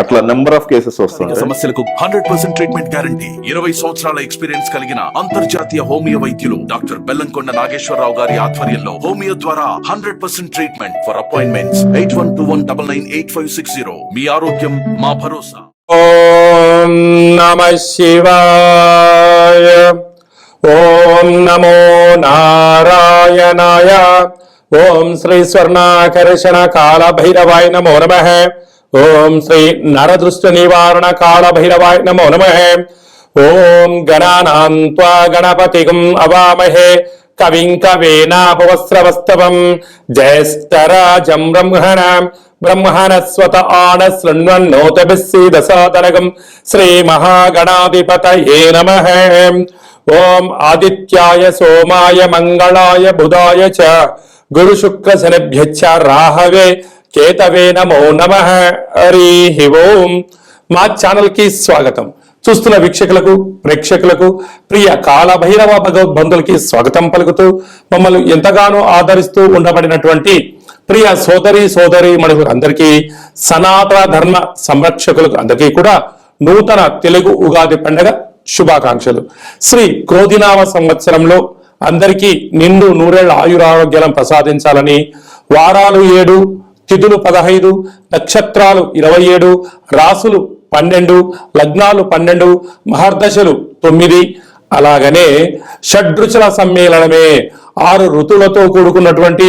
అట్లా number of cases సమస్యలకు hundred percent treatment guarantee ఇరవై సంవత్సరాల ఎక్స్పీరియన్స్ కలిగిన అంతర్జాతీయ హోమియో వైద్యులు డాక్టర్ బెల్లంకొండ నాగేశ్వరరావు గారి ఆధ్వర్యంలో హోమియో ద్వారా hundred percent treatment for appointments eight one two one double nine eight five six zero మీ ఆరోగ్యం మా భరోసా. ఓం నమ శివాయ ఓం నమో నారాయణాయ. ఓం శ్రీ స్వర్ణాకర్షణ కాళభైరవాయ నమో నమ. ఓం శ్రీ నరదృష్ట నివారణ కాళభైరవాయ నమో నమ. ఓం గణానాం త్వా గణపతిగం అవామహే. కవిం కవేనాపవస్రవస్తవం. జ్యేష్ఠరాజం బ్రహ్మణాం. బ్రహ్మణస్వత ఆడ శృణ్వన్నోతభిస్సీదసాదరగం శ్రీ మహాగణాధిపతయే నమ. ఓం ఆదిత్యాయ సోమాయ మంగళాయ బుధాయ చ. గురు శుక్ర శనిభ్యచ్చ రాహవే కేతవే నమో నమ హరి ఓం. మా ఛానల్కి స్వాగతం. చూస్తున్న వీక్షకులకు ప్రేక్షకులకు ప్రియ కాలభైరవ భగవద్బంధులకి స్వాగతం పలుకుతూ మమ్మల్ని ఎంతగానో ఆదరిస్తూ ఉండబడినటువంటి ప్రియ సోదరి సోదరి మనుషులందరికీ సనాతన ధర్మ సంరక్షకులకు అందరికీ కూడా నూతన తెలుగు ఉగాది పండుగ శుభాకాంక్షలు. శ్రీ క్రోధినామ సంవత్సరంలో అందరికీ నిండు నూరేళ్ళ ఆయురారోగ్యాలను ప్రసాదించాలని వారాలు ఏడు తిథులు పదహైదు నక్షత్రాలు ఇరవై ఏడు రాసులు పన్నెండు లగ్నాలు పన్నెండు మహర్దశలు తొమ్మిది. అలాగనే షడ్రుచుల సమ్మేళనమే ఆరు ఋతువులతో కూడుకున్నటువంటి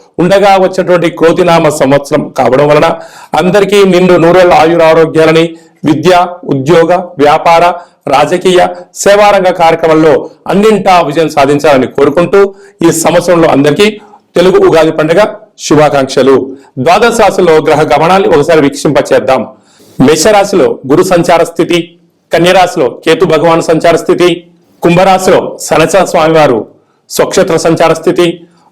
ఉండగా వచ్చినటువంటి కోతినామ సంవత్సరం కావడం వలన అందరికీ నిండు నూరేళ్ళ ఆయురారోగ్యాలని విద్య ఉద్యోగ వ్యాపార రాజకీయ సేవారంగ కార్యక్రమంలో అన్నింటా విజయం సాధించాలని కోరుకుంటూ ఈ సంవత్సరంలో అందరికీ తెలుగు ఉగాది పండుగ శుభాకాంక్షలు. ద్వాదశ రాశిలో గ్రహ గమనాన్ని ఒకసారి వీక్షింపచేద్దాం. మేషరాశిలో గురు సంచార స్థితి కన్యరాశిలో కేతు భగవాన్ సంచార స్థితి కుంభరాశిలో సనచ స్వామివారు స్వక్షేత్ర సంచార స్థితి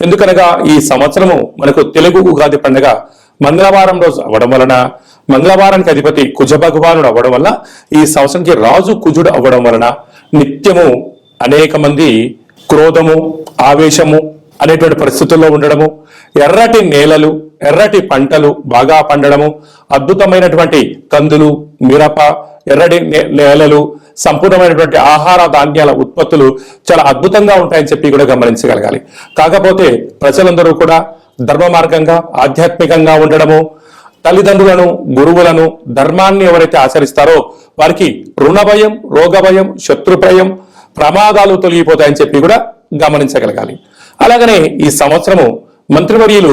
ఎందుకనగా ఈ సంవత్సరము మనకు తెలుగు ఉగాది పండుగ మంగళవారం రోజు అవ్వడం వలన మంగళవారానికి అధిపతి కుజ భగవానుడు అవ్వడం వల్ల ఈ సంవత్సరానికి రాజు కుజుడు అవ్వడం వలన నిత్యము అనేక మంది క్రోధము ఆవేశము అనేటువంటి పరిస్థితుల్లో ఉండడము ఎర్రటి నేలలు ఎర్రటి పంటలు బాగా పండడము అద్భుతమైనటువంటి కందులు మిరప ఎర్రటి నే- నేలలు సంపూర్ణమైనటువంటి ఆహార ధాన్యాల ఉత్పత్తులు చాలా అద్భుతంగా ఉంటాయని చెప్పి కూడా గమనించగలగాలి. కాకపోతే ప్రజలందరూ కూడా ధర్మ మార్గంగా ఆధ్యాత్మికంగా ఉండడము తల్లిదండ్రులను గురువులను ధర్మాన్ని ఎవరైతే ఆచరిస్తారో వారికి రుణ భయం రోగ భయం శత్రు భయం ప్రమాదాలు తొలగిపోతాయని చెప్పి కూడా గమనించగలగాలి. అలాగనే ఈ సంవత్సరము మంత్రివర్యులు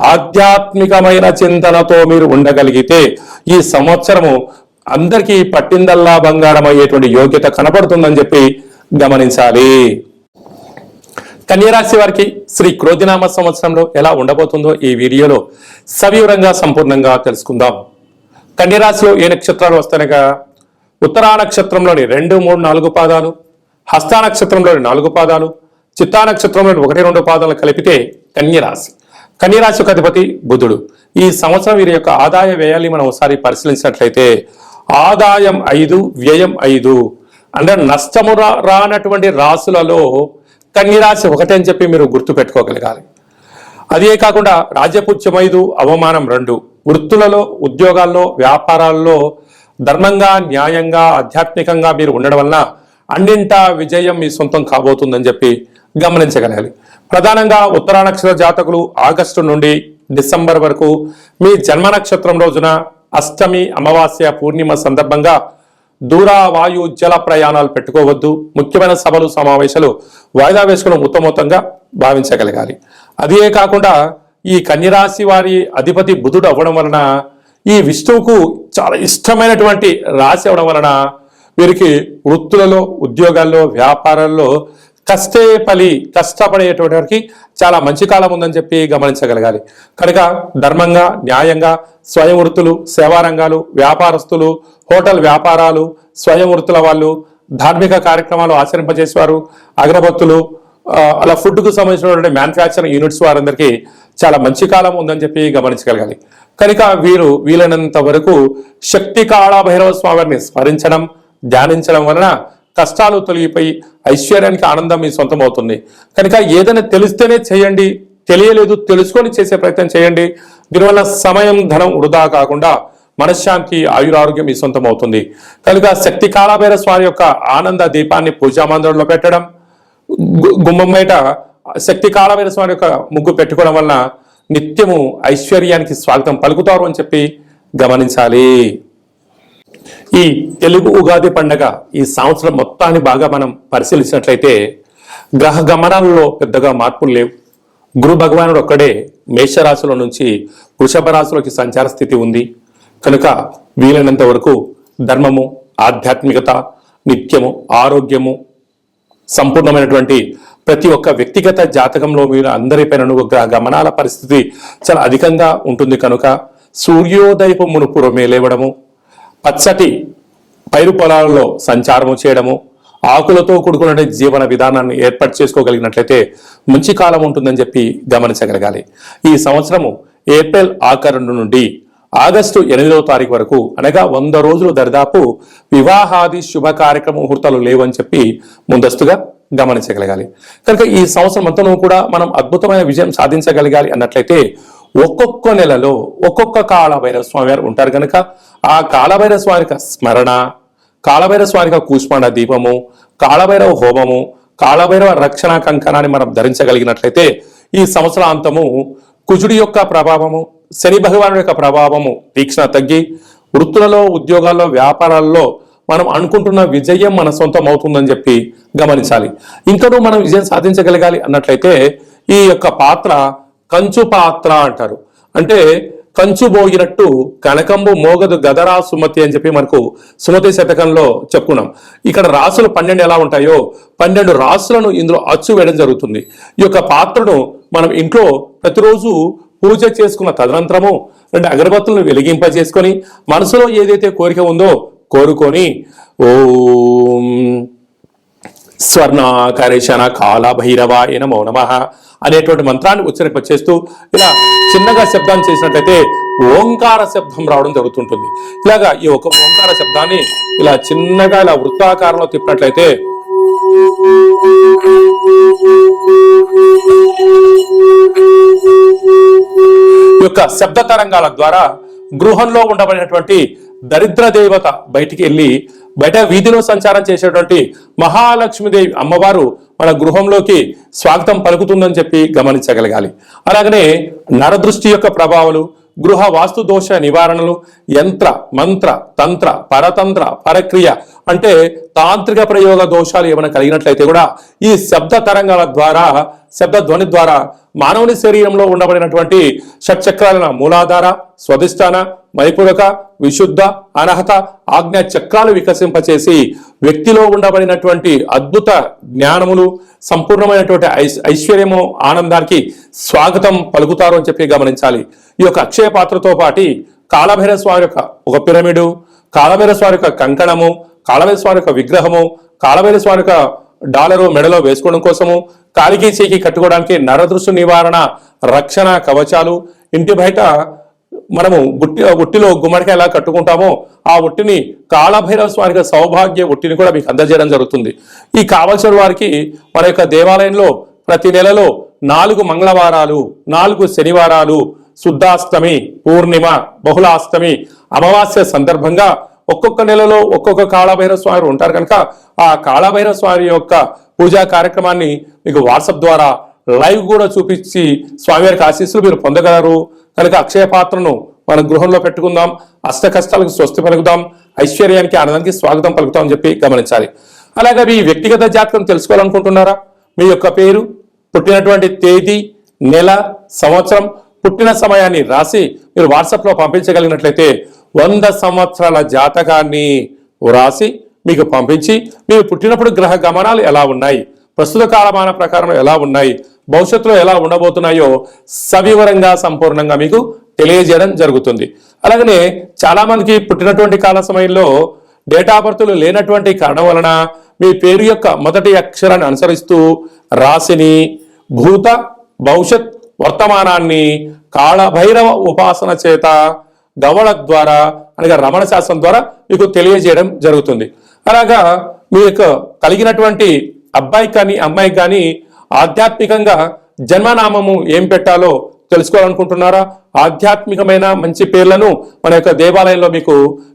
ఆధ్యాత్మికమైన చింతనతో మీరు ఉండగలిగితే ఈ సంవత్సరము అందరికీ పట్టిందల్లా బంగారం అయ్యేటువంటి యోగ్యత కనపడుతుందని చెప్పి గమనించాలి. కన్యరాశి వారికి శ్రీ క్రోధినామ సంవత్సరంలో ఎలా ఉండబోతుందో ఈ వీడియోలో సవివరంగా సంపూర్ణంగా తెలుసుకుందాం. కన్యరాశిలో ఏ నక్షత్రాలు వస్తాయనగా ఉత్తరా నక్షత్రంలోని రెండు మూడు నాలుగు పాదాలు హస్తా నక్షత్రంలోని నాలుగు పాదాలు చిత్తా నక్షత్రంలోని ఒకటి రెండు పాదాలు కలిపితే కన్యరాశి. కన్యరాశికి అధిపతి బుధుడు. ఈ సంవత్సరం వీరి యొక్క ఆదాయ వ్యయాన్ని మనం ఒకసారి పరిశీలించినట్లయితే ఆదాయం ఐదు వ్యయం ఐదు. అంటే నష్టము రా- రానటువంటి రాసులలో కన్యరాశి ఒకటే అని చెప్పి మీరు గుర్తు పెట్టుకోగలగాలి. అదే కాకుండా రాజ్యపుత్యం ఐదు అవమానం రెండు. వృత్తులలో ఉద్యోగాల్లో వ్యాపారాల్లో ధర్మంగా న్యాయంగా ఆధ్యాత్మికంగా మీరు ఉండడం వలన అన్నింటా విజయం మీ సొంతం కాబోతుందని చెప్పి గమనించగలగాలి. ప్రధానంగా ఉత్తరా నక్షత్ర జాతకులు ఆగస్టు నుండి డిసెంబర్ వరకు మీ జన్మ నక్షత్రం రోజున అష్టమి అమావాస్య పూర్ణిమ సందర్భంగా దూర వాయు జల ప్రయాణాలు పెట్టుకోవద్దు. ముఖ్యమైన సభలు సమావేశాలు వాయిదా వేసుకోవడం ఉత్తమోత్తంగా భావించగలగాలి. అదే కాకుండా ఈ కన్యరాశి వారి అధిపతి బుధుడు అవ్వడం వలన ఈ విష్ణువుకు చాలా ఇష్టమైనటువంటి రాశి అవ్వడం వలన వీరికి వృత్తులలో ఉద్యోగాల్లో వ్యాపారాల్లో కష్టే పలి కష్టపడేటువంటి వారికి చాలా మంచి కాలం ఉందని చెప్పి గమనించగలగాలి. కనుక ధర్మంగా న్యాయంగా స్వయం వృత్తులు సేవా రంగాలు వ్యాపారస్తులు హోటల్ వ్యాపారాలు స్వయం వృత్తుల వాళ్ళు ధార్మిక కార్యక్రమాలు ఆచరింపజేసేవారు అగరబత్తులు అలా ఫుడ్కు సంబంధించినటువంటి మ్యానుఫ్యాక్చరింగ్ యూనిట్స్ వారందరికీ చాలా మంచి కాలం ఉందని చెప్పి గమనించగలగాలి. కనుక వీరు వీలైనంత వరకు శక్తి కాళభైరవ స్వామిని స్మరించడం ధ్యానించడం వలన కష్టాలు తొలగిపోయి ఐశ్వర్యానికి ఆనందం మీ సొంతం అవుతుంది కనుక ఏదైనా తెలిస్తేనే చేయండి తెలియలేదు తెలుసుకొని చేసే ప్రయత్నం చేయండి. దీనివల్ల సమయం ధనం వృధా కాకుండా మనశ్శాంతి ఆయురారోగ్యం మీ సొంతం అవుతుంది కనుక శక్తి కాళభైర స్వామి యొక్క ఆనంద దీపాన్ని పూజామందిరంలో పెట్టడం గు- గుమ్మం బయట శక్తి కాళభైర స్వామి యొక్క ముగ్గు పెట్టుకోవడం వలన నిత్యము ఐశ్వర్యానికి స్వాగతం పలుకుతారు అని చెప్పి గమనించాలి. ఈ తెలుగు ఉగాది పండగ ఈ సంవత్సరం మొత్తాన్ని బాగా మనం పరిశీలించినట్లయితే గ్రహ గమనాలలో పెద్దగా మార్పులు లేవు. గురు భగవానుడు ఒక్కడే మేషరాశిలో నుంచి వృషభ రాశిలోకి సంచార స్థితి ఉంది. కనుక వీలైనంత వరకు ధర్మము ఆధ్యాత్మికత నిత్యము ఆరోగ్యము సంపూర్ణమైనటువంటి ప్రతి ఒక్క వ్యక్తిగత జాతకంలో మీరు అందరిపైన గ్రహ గమనాల పరిస్థితి చాలా అధికంగా ఉంటుంది. కనుక సూర్యోదయపు మునుపురమే లేవడము పచ్చటి పైరు పొలాలలో సంచారము చేయడము ఆకులతో కూడుకున్న జీవన విధానాన్ని ఏర్పాటు చేసుకోగలిగినట్లయితే మంచి కాలం ఉంటుందని చెప్పి గమనించగలగాలి. ఈ సంవత్సరము ఏప్రిల్ ఆఖరు నుండి ఆగస్టు ఎనిమిదవ తారీఖు వరకు అనగా వంద రోజులు దరిదాపు వివాహాది శుభ కార్యక్రమ ముహూర్తాలు లేవని చెప్పి ముందస్తుగా గమనించగలగాలి. కనుక ఈ సంవత్సరం అంతను కూడా మనం అద్భుతమైన విజయం సాధించగలగాలి అన్నట్లయితే ఒక్కొక్క నెలలో ఒక్కొక్క కాళభైరవ స్వామి వారు ఉంటారు కనుక ఆ కాళభైరవ స్వామికి స్మరణ కాళభైరవ స్వామికి కూష్మాండ దీపము కాళభైరవ హోమము కాళభైరవ రక్షణ కంకణాన్ని మనం ధరించగలిగినట్లయితే ఈ సంవత్సరాంతము కుజుడి యొక్క ప్రభావము శని భగవాను యొక్క ప్రభావము తీక్షణ తగ్గి వృత్తులలో ఉద్యోగాల్లో వ్యాపారాల్లో మనం అనుకుంటున్న విజయం మన సొంతం అవుతుందని చెప్పి గమనించాలి. ఇంకనూ మనం విజయం సాధించగలగాలి అన్నట్లయితే ఈ యొక్క పాత్ర కంచు పాత్ర అంటారు. అంటే కంచు బోగినట్టు కనకంబు మోగదు గదరా సుమతి అని చెప్పి మనకు సుమతి శతకంలో చెప్పుకున్నాం. ఇక్కడ రాసులు పన్నెండు ఎలా ఉంటాయో పన్నెండు రాసులను ఇందులో అచ్చు వేయడం జరుగుతుంది. ఈ యొక్క పాత్రను మనం ఇంట్లో ప్రతిరోజు పూజ చేసుకున్న తదనంతరము రెండు అగరబత్తులను వెలిగింపజేసుకొని మనసులో ఏదైతే కోరిక ఉందో కోరుకొని ఓం స్వర్ణాకరేషణ కాల భైరవాయ నమో నమ. అనేటువంటి మంత్రాన్ని ఉచ్చరింప చేస్తూ ఇలా చిన్నగా శబ్దాన్ని చేసినట్లయితే ఓంకార శబ్దం రావడం జరుగుతుంటుంది. ఇలాగా ఈ ఒక ఓంకార శబ్దాన్ని ఇలా చిన్నగా ఇలా వృత్తాకారంలో తిప్పినట్లయితే ఈ యొక్క శబ్ద తరంగాల ద్వారా గృహంలో ఉండబడినటువంటి దరిద్ర దేవత బయటికి వెళ్ళి బయట వీధిలో సంచారం చేసేటువంటి మహాలక్ష్మీదేవి అమ్మవారు మన గృహంలోకి స్వాగతం పలుకుతుందని చెప్పి గమనించగలగాలి. అలాగనే నరదృష్టి యొక్క ప్రభావాలు గృహ వాస్తు దోష నివారణలు యంత్ర మంత్ర తంత్ర పరతంత్ర పరక్రియ అంటే తాంత్రిక ప్రయోగ దోషాలు ఏమైనా కలిగినట్లయితే కూడా ఈ శబ్ద తరంగాల ద్వారా శబ్ద ధ్వని ద్వారా మానవుని శరీరంలో ఉండబడినటువంటి షట్చక్రాల మూలాధార స్వధిష్టాన మైపురక విశుద్ధ అనహత ఆజ్ఞ చక్రాలు వికసింపచేసి వ్యక్తిలో ఉండబడినటువంటి అద్భుత జ్ఞానములు సంపూర్ణమైనటువంటి ఐశ్- ఐశ్వర్యము ఆనందానికి స్వాగతం పలుకుతారు అని చెప్పి గమనించాలి. ఈ యొక్క అక్షయ పాత్రతో పాటి కాలభైరస్వామి యొక్క ఒక పిరమిడు కాళభైర స్వామి యొక్క కంకణము కాళభైర స్వామి యొక్క విగ్రహము కాళవేల స్వామి యొక్క డాలరు మెడలో వేసుకోవడం కోసము కాలికి చేకి కట్టుకోవడానికి నరదృష్టి నివారణ రక్షణ కవచాలు ఇంటి బయట మనము గుట్టి ఉట్టిలో గుమ్మడికాయ ఎలా కట్టుకుంటామో ఆ ఉట్టిని కాళభైరవ స్వామికి సౌభాగ్య ఉట్టిని కూడా మీకు అందజేయడం జరుగుతుంది. ఈ కావలసిన వారికి మన యొక్క దేవాలయంలో ప్రతి నెలలో నాలుగు మంగళవారాలు నాలుగు శనివారాలు శుద్ధాష్టమి పూర్ణిమ బహుళాష్టమి అమావాస్య సందర్భంగా ఒక్కొక్క నెలలో ఒక్కొక్క కాళభైరవ స్వామి ఉంటారు కనుక ఆ కాళభైరవ స్వామి యొక్క పూజా కార్యక్రమాన్ని మీకు వాట్సాప్ ద్వారా లైవ్ కూడా చూపించి స్వామివారికి ఆశీస్సులు మీరు పొందగలరు. కనుక అక్షయ పాత్రను మన గృహంలో పెట్టుకుందాం. అష్ట కష్టాలకు స్వస్తి పలుకుదాం. ఐశ్వర్యానికి ఆనందానికి స్వాగతం పలుకుతాం అని చెప్పి గమనించాలి. అలాగే మీ వ్యక్తిగత జాతకం తెలుసుకోవాలనుకుంటున్నారా? మీ యొక్క పేరు పుట్టినటువంటి తేదీ నెల సంవత్సరం పుట్టిన సమయాన్ని రాసి మీరు వాట్సాప్లో పంపించగలిగినట్లయితే వంద సంవత్సరాల జాతకాన్ని వ్రాసి మీకు పంపించి మీరు పుట్టినప్పుడు గ్రహ గమనాలు ఎలా ఉన్నాయి? ప్రస్తుత కాలమాన ప్రకారం ఎలా ఉన్నాయి? భవిష్యత్తులో ఎలా ఉండబోతున్నాయో సవివరంగా సంపూర్ణంగా మీకు తెలియజేయడం జరుగుతుంది. అలాగనే చాలామందికి పుట్టినటువంటి కాల సమయంలో డేటా బర్తులు లేనటువంటి కారణం వలన మీ పేరు యొక్క మొదటి అక్షరాన్ని అనుసరిస్తూ రాశిని భూత భవిష్యత్ వర్తమానాన్ని కాళభైరవ ఉపాసన చేత గవళ ద్వారా అనగా రమణ శాస్త్రం ద్వారా మీకు తెలియజేయడం జరుగుతుంది. అలాగా మీకు కలిగినటువంటి అబ్బాయి కానీ అమ్మాయి కానీ ఆధ్యాత్మికంగా జన్మనామము ఏం పెట్టాలో తెలుసుకోవాలనుకుంటున్నారా? ఆధ్యాత్మికమైన మంచి పేర్లను మన యొక్క దేవాలయంలో మీకు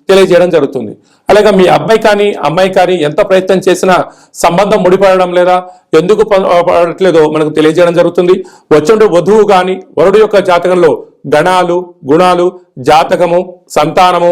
తెలియజేయడం జరుగుతుంది. అలాగే మీ అబ్బాయి కానీ అమ్మాయి కానీ ఎంత ప్రయత్నం చేసినా సంబంధం ముడిపడడం లేదా ఎందుకు పడట్లేదో మనకు తెలియజేయడం జరుగుతుంది. వచ్చే వధువు కానీ వరుడు యొక్క జాతకంలో గణాలు గుణాలు జాతకము సంతానము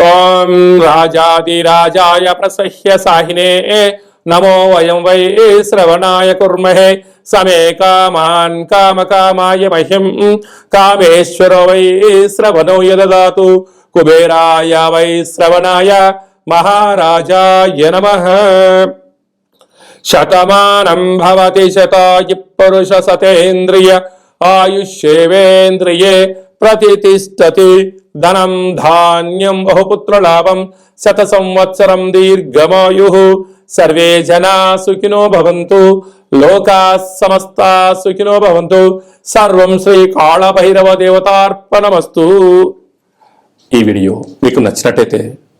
ॐ प्रसह्य साहिने। नमो वयम वै श्रवणाय कुर्महे। समे कामान काम कामाय महिम कामेश्वरो वै श्रवणो यददातु। कुबेराय वै श्रवणाय महाराजाय नमः। शतमानं भवति शतायि पुरुषसतेन्द्रिय आयुष्येवेन्द्रिये ప్రతిష్టతి ధనం ధాన్యం బహుపుత్ర లాభం శత సంవత్సరం దీర్ఘమాయు. సర్వే జనా సుఖినో భవంతు లోకా సమస్త సుఖినో భవంతు. సర్వం శ్రీ కాళభైరవ దేవతార్పణమస్తు. ఈ వీడియో మీకు నచ్చినట్టయితే